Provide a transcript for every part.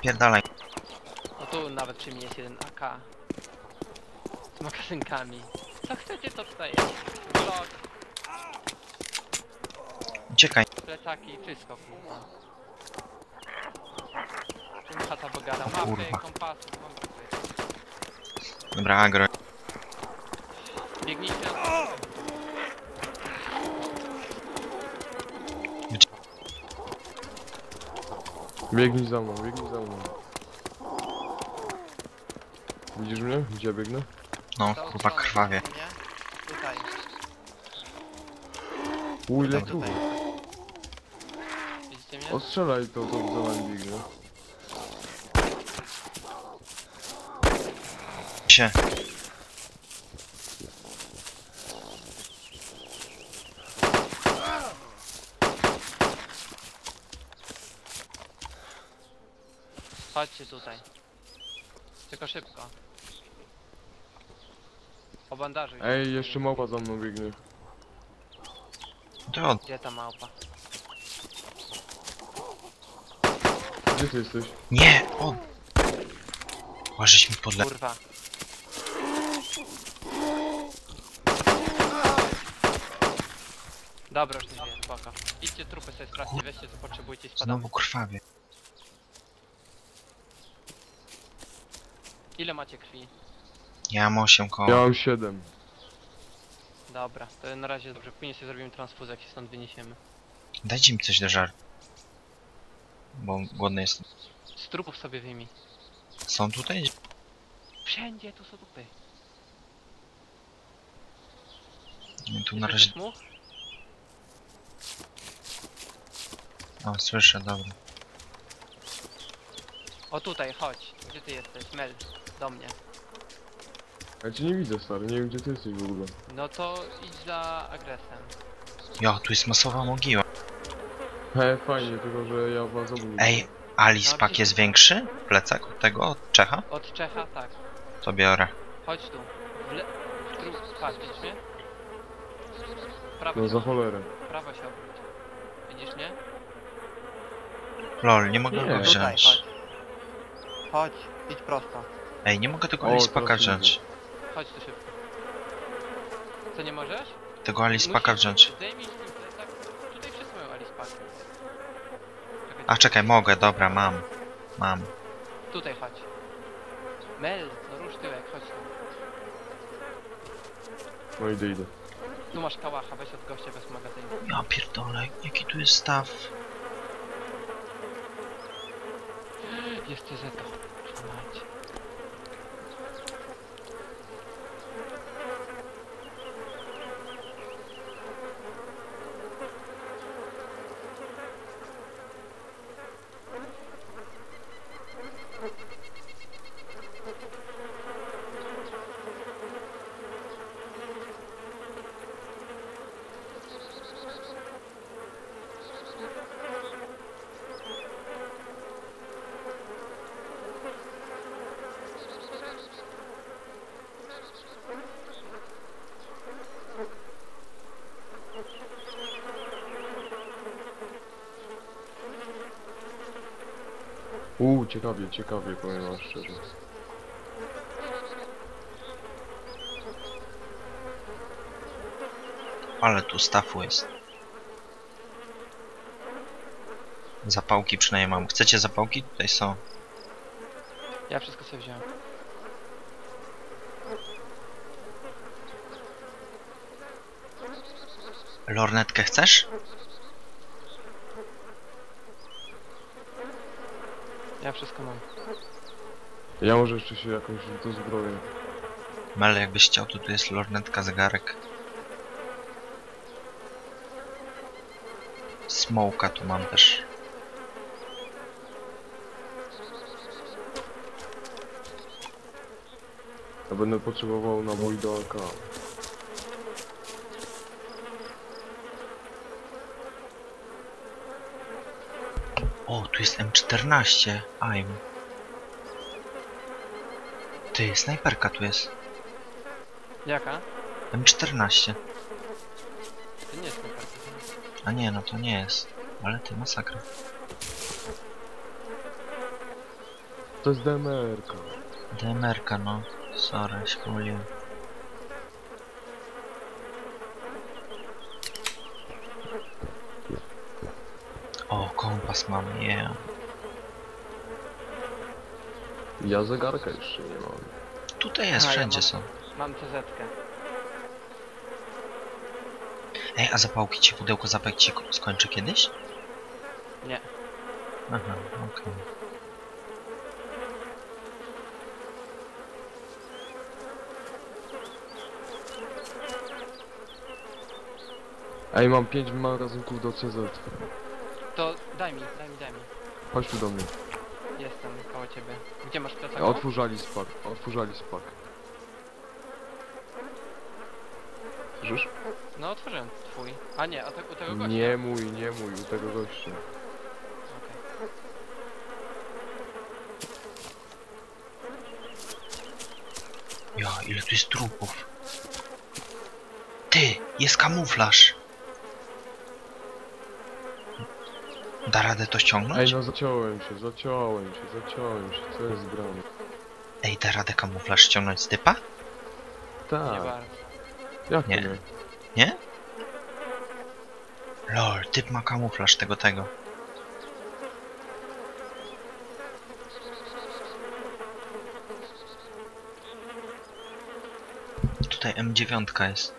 Spierdalaj. No tu nawet przy mnie jest jeden AK. Z magazynkami. Co chcecie to tutaj jest? Glock, Uciekaj. plecaki, wszystko kurwa. Czym chata bogata? Mapy, Kurwa. kompasy, mam brakuje. Dobra, agro. Biegnijcie. Biegnij za mną, biegnij za mną. Widzisz mnie? Gdzie ja biegnę? No, Tą kurwa, krwawie. nie? Tutaj. U ile tu? tutaj. Widzicie mnie? Ostrzelaj to, to za nami biegnie. Się. Chodźcie tutaj. Tylko szybko. Obandażuj. Ej, jeszcze małpa za mną biegnie. To Gdzie ta małpa? Gdzie ty jesteś? Nie, on. Łażeś mi podle... Kurwa. Dobra, już nie żyję, spoko. Idźcie trupy sobie sprawdźcie, weźcie co potrzebujcie i spadamy. Znowu krwawie. Ile macie krwi? Ja mam 8 Ja koła. mam 7. Dobra, to na razie dobrze, później sobie zrobimy transfuzję, jak się stąd wyniesiemy. Dajcie mi coś do żartu. Bo głodny jestem. Z trupów sobie wyjmij. Są tutaj? Wszędzie tu są trupy. Nie, tu Nie na razie... słyszysz mu? O, słyszę, dobra. O tutaj, chodź. Gdzie ty jesteś? Mel, do mnie. Ja cię nie widzę stary, nie wiem gdzie ty jesteś w ogóle. No to idź za agresem. Jo, tu jest masowa mogiła. He, fajnie, tylko że ja was obu nie Ej, Alice No, Pack jest większy? Plecak od tego, od Czecha? Od Czecha, tak. To biorę. Chodź tu. W, le... w dru... Patrz, widzisz mnie? Prawo No się za cholerę. Prawo się obróć. Widzisz mnie? Lol, nie mogę Nie. go Tutaj, wziąć. chodź. Chodź, idź prosto. Ej, nie mogę tego O, Alice teraz Packa widzę. wziąć. Chodź tu szybko. Co, nie możesz? Tego Alice Packa Musisz- wziąć. Zdejmij z tym plecak. Tutaj wszyscy mają Alice. Czekaj, A czekaj, mogę, dobra, mam. Mam. Tutaj chodź. Mel, no rusz tyłek, chodź tu. No idę, idę. Tu masz kałacha, weź od gościa bez magazynu. Ja pierdolę, jaki tu jest staw. Jest CZ. Trzymajcie. Uuu, ciekawie, ciekawie, powiem wam szczerze. Ale tu stafu jest. Zapałki przynajmniej mam. Chcecie zapałki? Tutaj są. Ja wszystko sobie wziąłem. Lornetkę chcesz? Ja wszystko mam. Ja może jeszcze się jakąś dozbroję. Mel, jakbyś chciał, to tu jest lornetka, zegarek. Smoka tu mam też. Ja będę potrzebował naboi do AK. O, tu jest M14. I'm. Ty, snajperka tu jest. Jaka? M14. To nie jest snajperka. A nie, no to nie jest. Ale ty, masakra. To jest DMR-ka. DMR-ka, no. Sorry, się pomyliłem. Kompas mam, yeah. Ja zegarka jeszcze nie mam. Tutaj jest, A, ja wszędzie mam. są. Mam CZ-kę. Ej, a zapałki ci, pudełko zapałek ci ko- skończy kiedyś? Nie. Aha, okej. Ej, mam 5 magazynków do CZ. To daj mi, daj mi, daj mi. Chodź tu do mnie. Jestem koło ciebie. Gdzie masz plecak? Otwórzali spak. Otwórzali spak. Słyszysz? No otworzyłem twój. A nie, a te, u tego gościa. Nie mój, nie mój, u tego gościa. Okej. Ja, ile tu jest trupów. Ty, jest kamuflaż. Da radę to ściągnąć? Ej, no zaciąłem się, zaciąłem się, zaciąłem się. Co jest grane? Ej, da radę kamuflaż ściągnąć z typa? Tak, jak Nie. nie? Nie? Lol, typ ma kamuflaż tego tego. Tutaj M9 jest.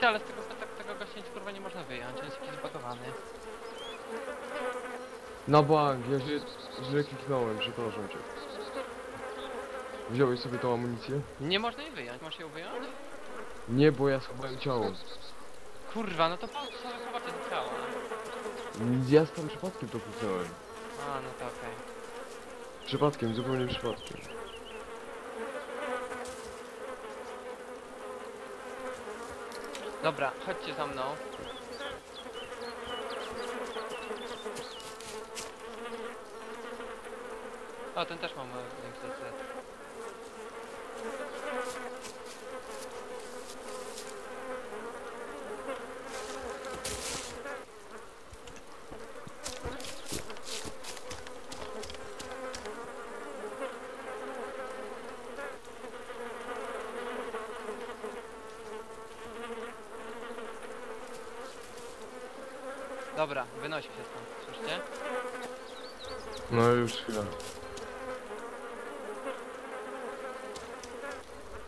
Ty, ale z tego plecaka tego gościa nic kurwa nie można wyjąć, on jest jakiś zbagowany. Na bank, ja źle, źle kliknąłem, przepraszam cię. Wziąłeś sobie tą amunicję? Nie można jej wyjąć, masz ją wyjąć? Nie, bo ja schowałem ciało. Kurwa, no to po co sobie chowacie do ciała? Ja tam przypadkiem to kliknąłem. A, no to okej. Przypadkiem, zupełnie przypadkiem. Dobra, chodźcie za mną. O, ten też ma mały CZ. Dobra, wynosi się stąd, słyszycie? No już chwila.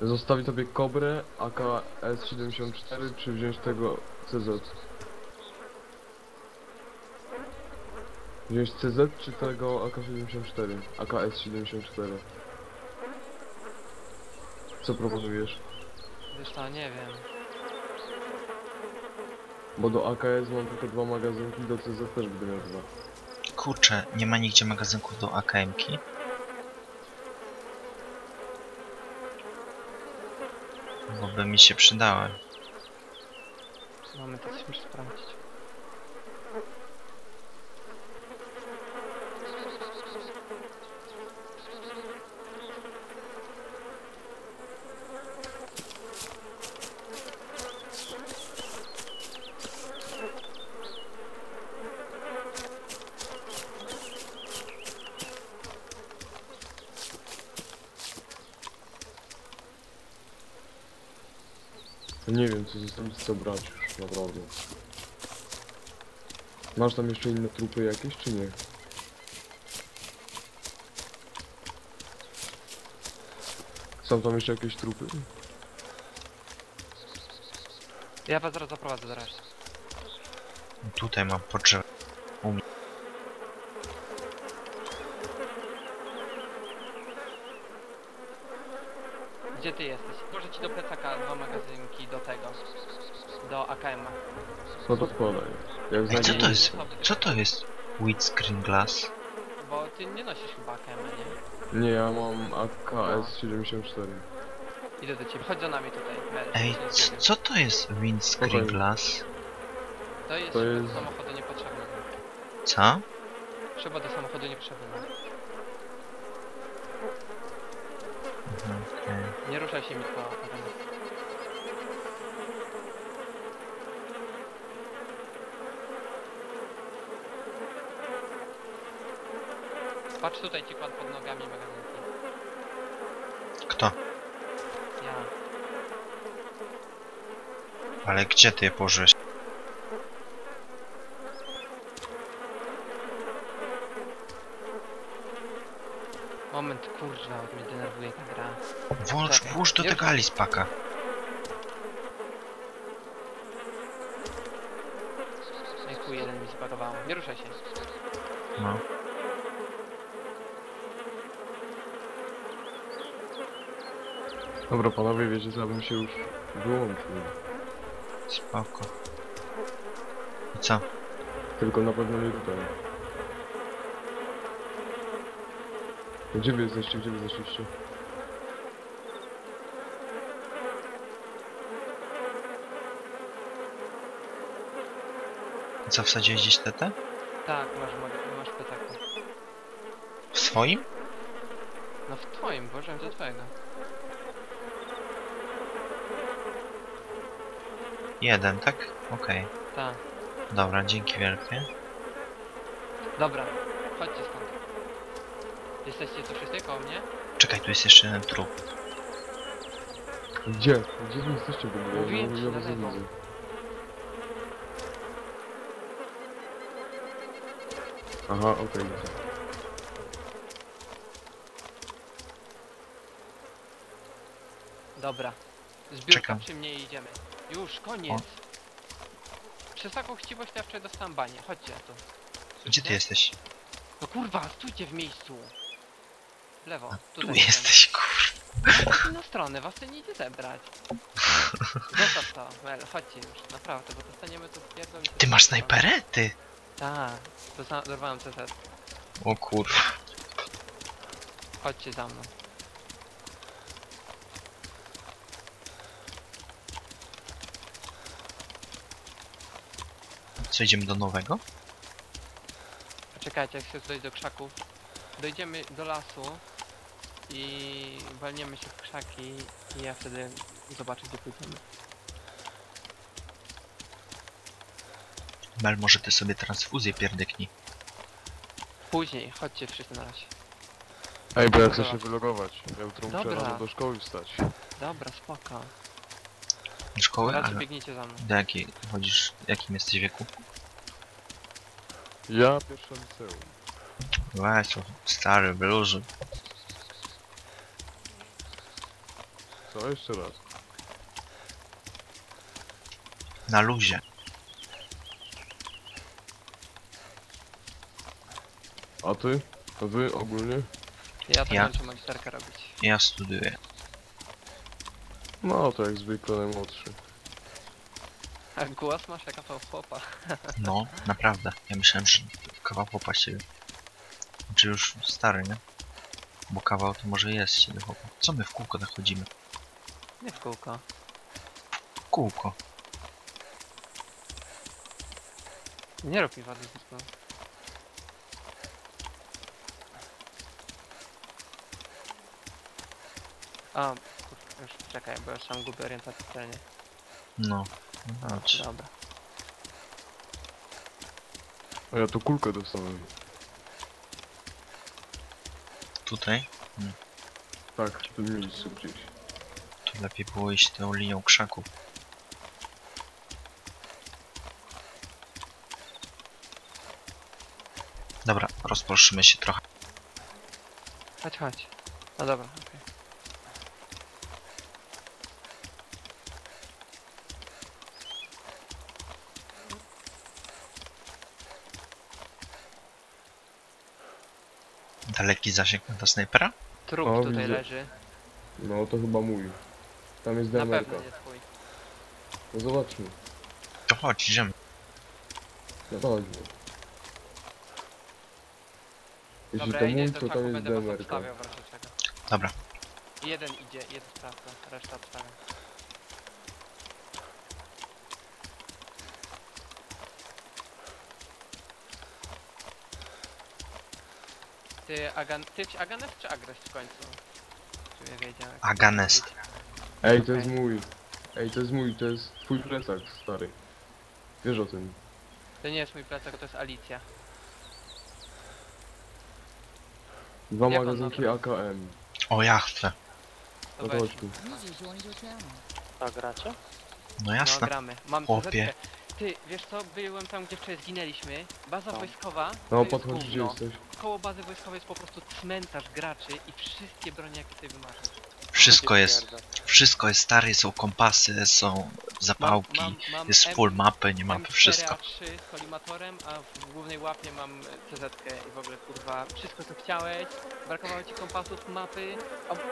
Zostawi tobie kobrę, AKS-74, czy wziąć tego CZ? Wziąć CZ, czy tego AK-74? AKS-74. Co proponujesz? Wiesz co, nie wiem. Bo do AKS mam tylko dwa magazynki, do CZ też będę miał dwa. Kurczę, nie ma nigdzie magazynków do AKM-ki. Bo by mi się przydały. Mamy to sprawdzić. Nie wiem, co zostawić, co brać już, naprawdę. Masz tam jeszcze inne trupy jakieś, czy nie? Są tam jeszcze jakieś trupy? Ja was zaraz zaprowadzę reszty. Tutaj mam pod drzewem. Gdzie ty jesteś? Może ci do plecaka dwa magazynki do tego. Do AKM-a. Składaj. Jak Ej, co to jest? Co to jest? Windscreen glass? Bo ty nie nosisz chyba nie? Nie, ja mam AKS-74. Idę do ciebie. Chodź za nami tutaj. Mary. Ej, c- co to jest windscreen Spokojnie. glass? To jest, to to jest- samochody niepotrzebne. Co? Trzeba do samochodu nie potrzebny. Mhm, okej. Nie ruszaj się Mitko. Patrz tutaj ci kładł pod nogami magazynki. Kto? Ja. Ale gdzie ty je położyłeś? Moment, kurwa, jak mnie denerwuje ta gra. Włącz, Czekaj. włóż do Już. tego Alispaka. Ej, chuj, jeden mi zbagowało. Nie ruszaj się. No. Dobra panowie, wiecie co, ja bym się już wyłączył. Spoko. I co? Tylko na pewno nie tutaj. Gdzie wy jesteście, gdzie wy zeszliście? I co, wsadziłeś gdzieś TT? Tak, masz, mag- masz pytaku. W swoim? No w twoim, włożyłem do twojego. Jeden, tak? Okej. Tak. Dobra, dzięki wielkie. Dobra, chodźcie stąd. Jesteście tu wszyscy koło mnie? Czekaj, tu jest jeszcze jeden trup. Gdzie? Gdzie wy jesteście w ogóle? Mówiłem ci ja na was nie widzę. Aha, okej. Dobra. Zbiórka Czekam. przy mnie i idziemy. Już, koniec. Przez chciwość ja wczoraj dostałem banie. Chodźcie tu. Gdzie ty jesteś? No kurwa, stójcie w miejscu. W lewo. Tu tutaj jesteś, kur... W inną stronę, was to nie idzie zebrać. Zostaw to, Mel, chodźcie już, naprawdę, bo dostaniemy tu pierdol. Ty masz snajperę? Ty! Tak, dosta- dorwałem CZ. O kurwa. Chodźcie za mną. Co, idziemy do nowego? Czekajcie, jak się dojść do krzaków. Dojdziemy do lasu i walniemy się w krzaki i ja wtedy zobaczę gdzie pójdziemy. Mel, może ty sobie transfuzję pierdyknij. Później, chodźcie wszyscy na razie. Ej, bo ja chcę się wylogować. Ja jutro muszę Dobra. rano do szkoły wstać. Dobra, spoko. Do szkoły? Raczej Ale biegnijcie za mną. do jakiej chodzisz? Jakim jesteś wieku? Ja pierwsze liceum. Weź, to stary, wyluzuj. Co? Jeszcze raz. Na luzie. A ty? A wy ogólnie? Ja tak Ja? kończę magisterkę robić. Ja studiuję. No to jak zwykle najmłodszy. A głos masz jak kawał chłopa. No, naprawdę. Ja myślałem, że kawał chłopa ciebie. Znaczy już stary, nie? Bo kawał to może jest z ciebie chłopa. Co my w kółko tak chodzimy? Nie w kółko. W kółko. Nie rób mi wady z mózgu. A, już czekaj, bo już sam gubię orientację celnie. No. Chodź. dobra. A ja tu kulkę dostałem. Tutaj? Tak, w tym miejscu gdzieś. Tu lepiej było iść tą linią krzaków. Dobra, rozproszymy się trochę. Chodź, chodź. No dobra, okej. Daleki zasięg na ta snajpera? Trup O, tutaj widzę. leży. No to chyba mój. Tam jest Na demerka. pewno nie twój. No zobaczmy. To chodź, idziemy. No chodźmy. Jeśli Dobra, to ja idę mój, do to tam jest będę was demerka. obstawiał w razie czego. Dobra. Jeden idzie, jeden sprawdza, reszta obstawia. Ty, Agan... Ty Aganes czy Agres w końcu? Czy ja wiedziałem? Aganest. Ej, to jest mój. Ej, to jest mój, to jest twój plecak, stary. Wiesz o tym. To nie jest mój plecak, to jest Alicja. Dwa Jak on magazynki ma- AKM. O, ja chcę. To No to weź. chodź tu. User joined your channel. To gracie? No No jasne. gramy. Mam Chłopie. TZ-kę. Ty, wiesz co, byłem tam gdzie wczoraj zginęliśmy. Baza wojskowa. to No jest podchodź, gdzie gówno. jesteś. Koło bazy wojskowej jest po prostu cmentarz graczy i wszystkie broni jakie ty wymarzysz. Wszystko jest, wszystko jest stare, są kompasy, są zapałki, Mam, mam, mam jest M- full mapy, nie mapy, M4A3 wszystko. z kolimatorem, a w głównej łapie mam CZ i w ogóle kurwa wszystko co chciałeś, brakowało ci kompasów, mapy,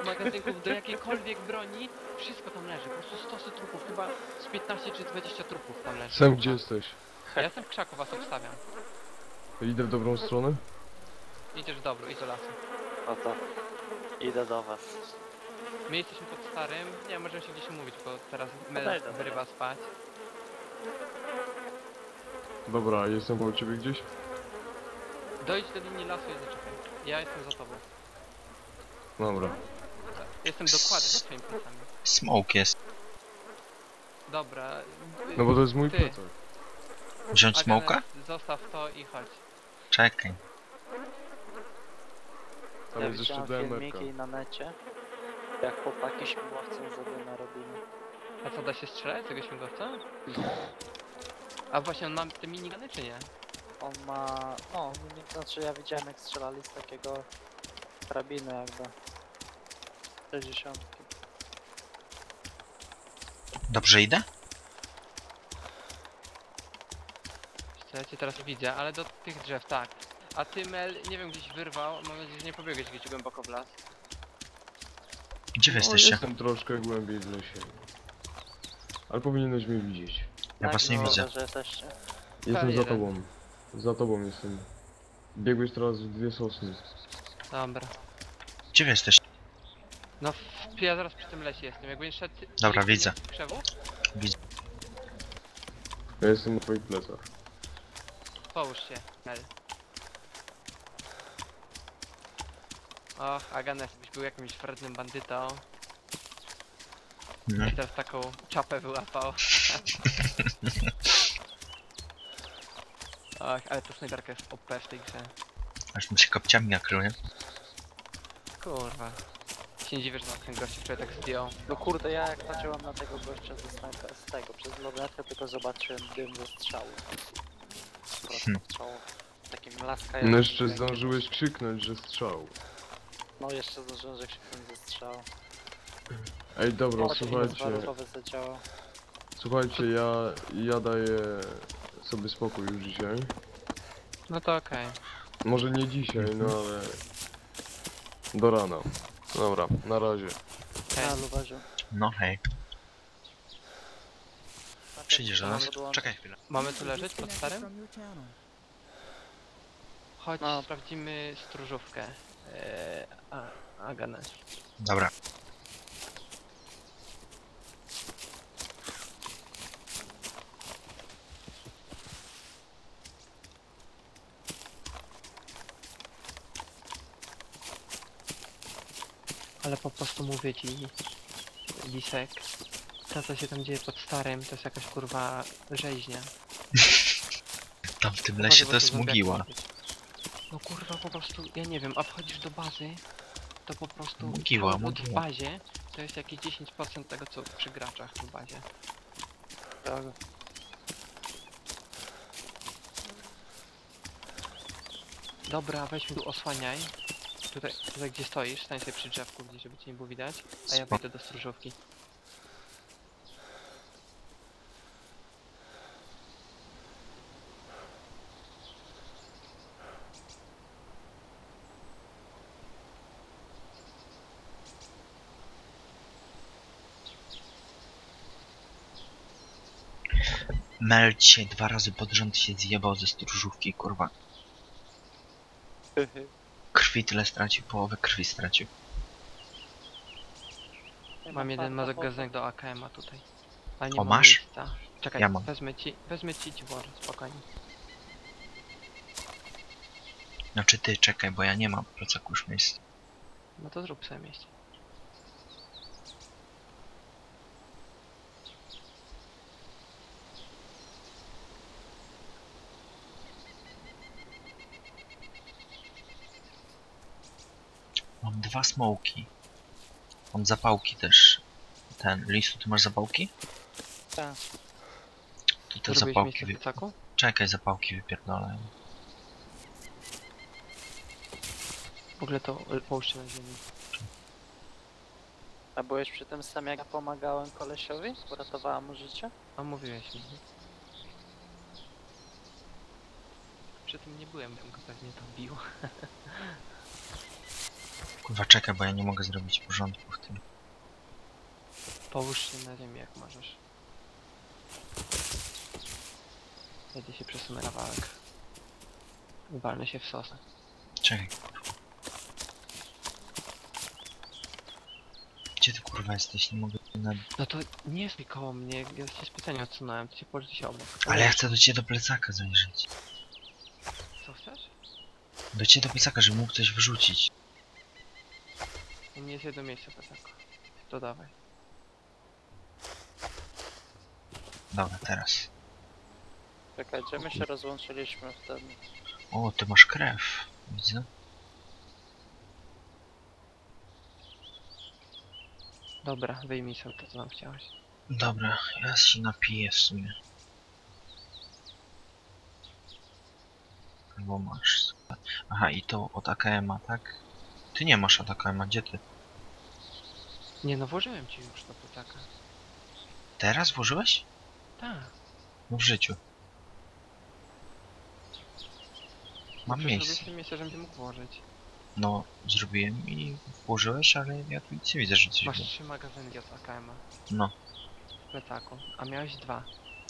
magazynków do jakiejkolwiek broni, wszystko tam leży, po prostu stosy trupów, chyba z 15 czy 20 trupów tam leży. Sam, gdzie jesteś? Ja jestem w krzaku, was obstawiam. Idę w dobrą stronę? Idziesz dobro, idź do lasu. No to idę do was. My jesteśmy pod starym, nie możemy się gdzieś umówić, bo teraz Mel wyrywa spać. Dobra, jestem koło ciebie gdzieś? Dojdź do linii lasu i zaczekaj. Ja jestem za tobą. Dobra. Jestem dokładnie za twoimi plecami. Smoke jest. Dobra. y, No bo to jest mój Ty. plecak. Wziąć Aganes, smoka? Zostaw to i chodź. Czekaj. Tam ja jest jeszcze widziałem DMR-ka. filmiki na necie, jak chłopaki śmigłowcem sobie narobili. A co, da się strzelać z tego śmigłowca? A właśnie, on ma te minigany czy nie? On ma... no, nie, znaczy ja widziałem jak strzelali z takiego karabinu jakby. 60. Dobrze idę? Ja cię teraz widzę, ale do tych drzew, tak. A ty Mel, nie wiem, gdzieś wyrwał, mam nadzieję, że nie pobiegłeś gdzieś głęboko w las. Gdzie wy jesteście? jestem troszkę głębiej w lesie. Ale powinieneś mnie widzieć. Ja was nie no, widzę. że jesteście. Jestem za jeden. tobą. Za tobą jestem. Biegłeś teraz w dwie sosny. Dobra. Gdzie wy jesteście? No, w, ja zaraz przy tym lesie jestem, jak będziesz szedł... Dobra, widzę. Krzewu? Ja jestem na twoich plecach. Połóż się, Mel. Och, Aganes, byś był jakimś wrednym bandytą. No. I teraz taką czapę wyłapał. Och, ale ta snajperka jest OP w tej grze. Aż mi się kopciami nakryje. Kurwa. Się nie dziwię, że nas ten gościu wczoraj tak zdjął. No kurde, ja jak patrzyłem na tego gościa ze snajper, z tego, przez lornetkę tylko zobaczyłem dym ze strzału. Po prostu Hmm. strzał. Takim laska No jeszcze zdążyłeś krzyknąć, że strzał. No jeszcze zdążyłem, że krzyknąć ze strzału. Ej, dobra, słuchajcie. zadziałał. Słuchajcie, ja, ja daję sobie spokój już dzisiaj. No to okej. Może nie dzisiaj, no ale... Do rana. Dobra, na razie. Lubaziu. No hej. Przyjdziesz do nas? Czekaj chwilę. Mamy tu leżeć pod starym? channel. Chodź, No. sprawdzimy stróżówkę. Eee, a, Aganes. Dobra. Ale po prostu mówię ci, Lisek, to co się tam dzieje pod starym, to jest jakaś kurwa rzeźnia. Tam w tym lesie to jest. No kurwa, po prostu, ja nie wiem, a wchodzisz do bazy, to po prostu cały lód w bazie to jest jakieś 10% tego co przy graczach w bazie. Tak. Dobra, weź mi tu osłaniaj. Tutaj, tutaj gdzie stoisz, stań sobie przy drzewku gdzieś, żeby cię nie było widać, a ja wejdę do stróżówki. Mel dzisiaj dwa razy pod rząd się zjebał ze stróżówki, kurwa. Krwi tyle stracił, połowę krwi stracił. Mam jeden farta, magazynek do AKM-a tutaj. Ale nie O, mam masz? Miejsca. Czekaj, Ja mam. wezmę ci, wezmę ci dziwor, spokojnie. Znaczy ty, czekaj, bo ja nie mam plecaku już miejsca. No to zrób sobie miejsce. Dwa smoki. Mam zapałki też. Ten, listu, ty masz zapałki? Tak. To te zapałki... Wy... Czekaj, zapałki wypierdolę. W ogóle to połóżcie na ziemi. A byłeś przy tym sam jak ja pomagałem kolesiowi? Uratowałem mu życie? A mówiłeś mi. Przy tym nie byłem, bym go pewnie tam bił. Kurwa, czekaj, bo ja nie mogę zrobić porządku w tym. Połóż się na ziemi jak możesz. Jedę się przesunę kawałek. Walnę się w sosę. Czekaj. Gdzie ty kurwa jesteś? Nie mogę... Na... No to nie jest koło mnie, ja się specjalnie odsunąłem, to się położyć się obok. Ale ja chcę do ciebie do plecaka zajrzeć. Co chcesz? Do ciebie do plecaka, żeby mógł coś wyrzucić. U mnie jest jedno miejsce tak. To dawaj. Dobra, teraz. Czekaj, gdzie my się rozłączyliśmy wtedy? O, ty masz krew. Widzę. Dobra, wyjmij sobie to co nam chciałeś. Dobra, ja się napiję w sumie. Albo masz. Aha, i to od AKM-a, tak? Ty nie masz od AKM-a, gdzie ty? Nie no, włożyłem ci już do plecaka. Teraz włożyłeś? Tak. No w życiu. Mam Przecież miejsce. sobie miejsce, żebym mógł włożyć. No, zrobiłem i włożyłeś, ale ja tu nic nie widzę, że coś Masz było. trzy magazynki od AKM-a No. w plecaku, a miałeś dwa.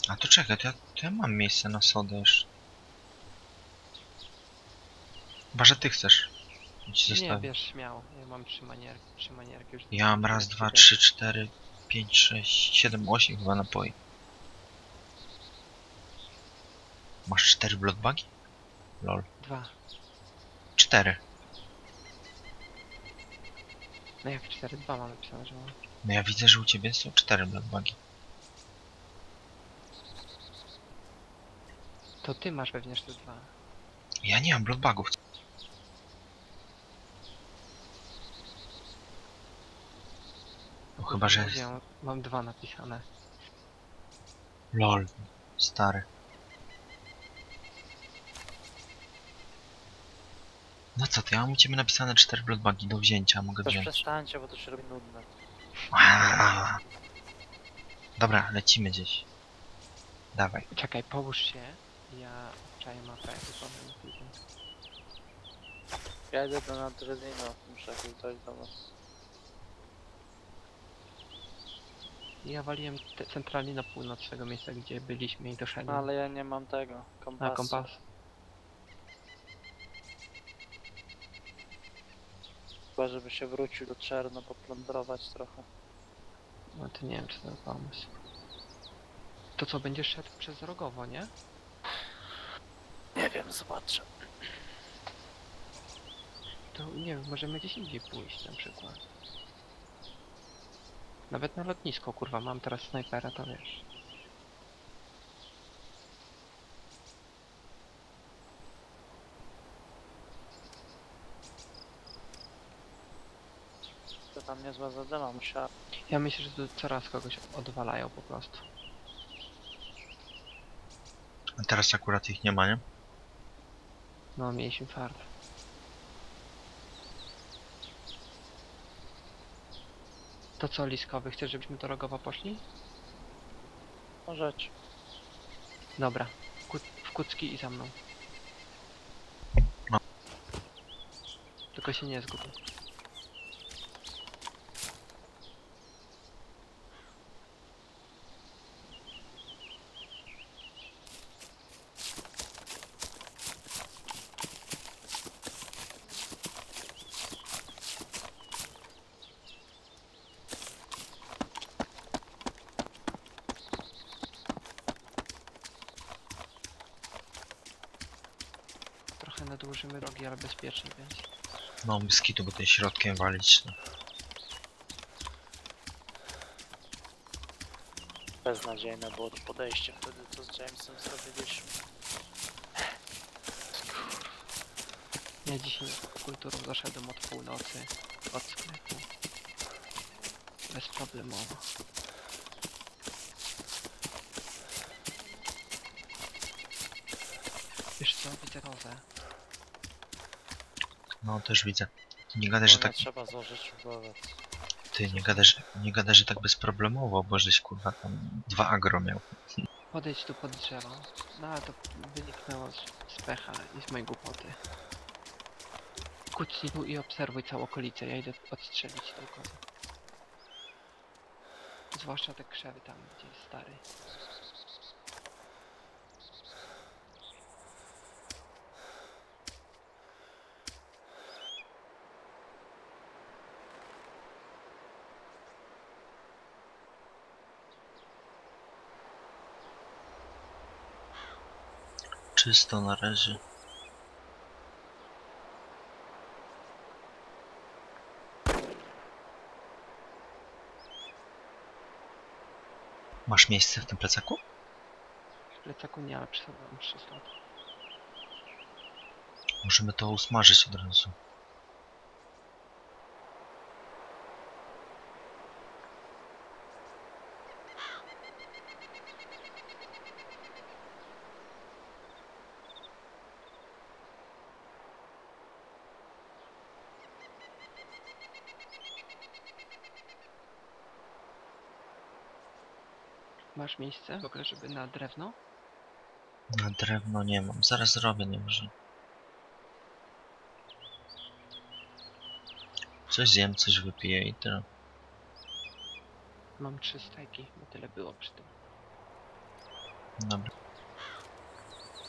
A to czekaj, to ja, to ja mam miejsce na sodę jeszcze. Chyba, że ty chcesz. Ci Nie, zostawię. bierz śmiało. Ja mam trzy manierki, trzy manierki już. Ja mam raz, dwa, trzy, cztery, pięć, sześć, siedem, osiem chyba napoi. Masz cztery bloodbagi? Lol. Dwa. Cztery. No jak cztery? Dwa mam napisane, że mam. No ja widzę, że u ciebie są cztery bloodbagi. To ty masz wewnątrz te dwa. Ja nie mam bloodbagów. No chyba, że... Mówię, Mam dwa napisane. Lol. Stary. No co ty, ja mam u ciebie napisane cztery bloodbagi do wzięcia, mogę Też wziąć. przestańcie, bo to się robi nudne. Aaa. Dobra, lecimy gdzieś. Dawaj. Czekaj, połóż się. Ja czaję mapę, jak później. Ja idę do Nadrzedino, muszę jakoś dojść do was. Ja waliłem te, centralnie na północ tego miejsca, gdzie byliśmy i doszedłem. Ale ja nie mam tego, kompasu. Na kompas. Chyba, żeby się wrócił do Czerno, poplądrować trochę. No to nie wiem, czy to pomysł. To co, będziesz szedł przez rogowo, nie? Nie wiem, zobaczę. To nie wiem, możemy gdzieś indziej pójść na przykład. Nawet na lotnisko, kurwa, mam teraz snajpera, to wiesz. To tam niezła zadyma musiała. Ja myślę, że tu coraz kogoś odwalają po prostu. A teraz akurat ich nie ma, nie? No, mieliśmy fart. To co, Liskowy, chcesz, żebyśmy do rogowa poszli? Możecie. Dobra. Ku w kucki i za mną. No. Tylko się nie zgub. Założymy rogi, ale bezpiecznie będzie. No, biskitu, bo tym środkiem walić. No. Beznadziejne było to podejście wtedy, co z Jamesem zrobiliśmy. Ja dzisiaj kulturą doszedłem od północy, od sklepu. Bezproblemowo. Wiesz co, widzę rozę. No, też widzę. Ty nie gadaj, że tak, trzeba złożyć ty nie gadaj, że, nie gadaj, że tak bezproblemowo, bo żeś kurwa tam dwa agro miał. Podejdź tu pod drzewo. No ale to wyniknęło z, z pecha i z mojej głupoty. Kucnij tu i obserwuj całą okolicę, ja idę odstrzelić tylko. Zwłaszcza te krzewy tam, gdzie jest stary. Czysto na razie. Masz miejsce w tym plecaku? W plecaku nie, ale przy sobie mam 300. Możemy to usmażyć od razu. Masz miejsce w ogóle, żeby na drewno? Na drewno nie mam. Zaraz zrobię, nie może. Coś zjem, coś wypiję i tyle. Mam trzy stajki, bo tyle było przy tym. Dobra.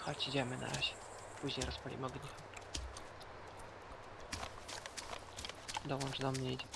Chodź, idziemy na razie. Później rozpalimy ognisko. Dołącz do mnie, idzie.